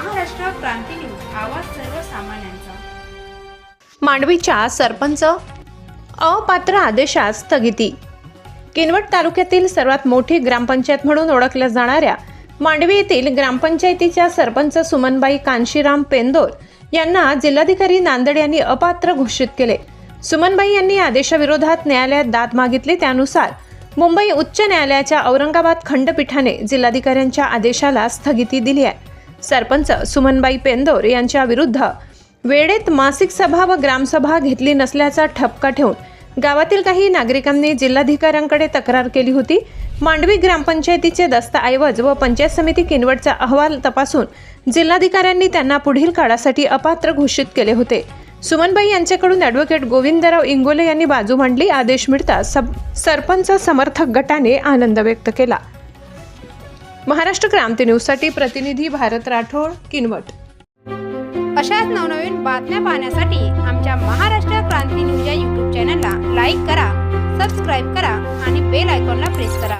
क्रांती news आवाज सर्वसामान्यांचा. मांडवीच्या सरपंच अपात्र आदेशास स्थगिती. किनवट तालुक्यातील सर्वात मोठी ग्रामपंचायत म्हणून ओळखल्या जाणाऱ्या मांडवी येथील ग्रामपंचायतीच्या सरपंच सुमनबाई कांशीराम पेंदोर यांना जिल्हाधिकारी नांदेड यांनी अपात्र घोषित केले. सुमनबाई यांनी आदेशाविरोधात न्यायालयात दाद मागितली. त्यानुसार मुंबई उच्च न्यायालयाच्या औरंगाबाद खंडपीठाने जिल्हाधिकाऱ्यांच्या आदेशाला स्थगिती दिली आहे. सरपंच सुमनबाई पेंदोर यांच्या विरुद्ध वेळेत मासिक सभा व ग्रामसभा घेतली नसल्याचा ठपका ठेवून गावातील काही नागरिकांनी जिल्हाधिकाऱ्यांकडे तक्रार केली होती. मांडवी ग्रामपंचायतीचे दस्तऐवज व पंचायत समिती किनवटचा अहवाल तपासून जिल्हाधिकाऱ्यांनी त्यांना पुढील काळासाठी अपात्र घोषित केले होते. सुमनबाई यांच्याकडून ॲडव्होकेट गोविंदराव इंगोले यांनी बाजू मांडली. आदेश मिळताच सब सरपंच समर्थक गटाने आनंद व्यक्त केला. महाराष्ट्र क्रांती न्यूजसाठी प्रतिनिधी भारत राठोड किनवट. अशाच नवनवीन बातम्या पाहण्यासाठी आमच्या महाराष्ट्र क्रांती न्यूज या यूट्यूब चॅनलला लाईक करा सबस्क्राईब करा आणि बेल आयकॉनला प्रेस करा.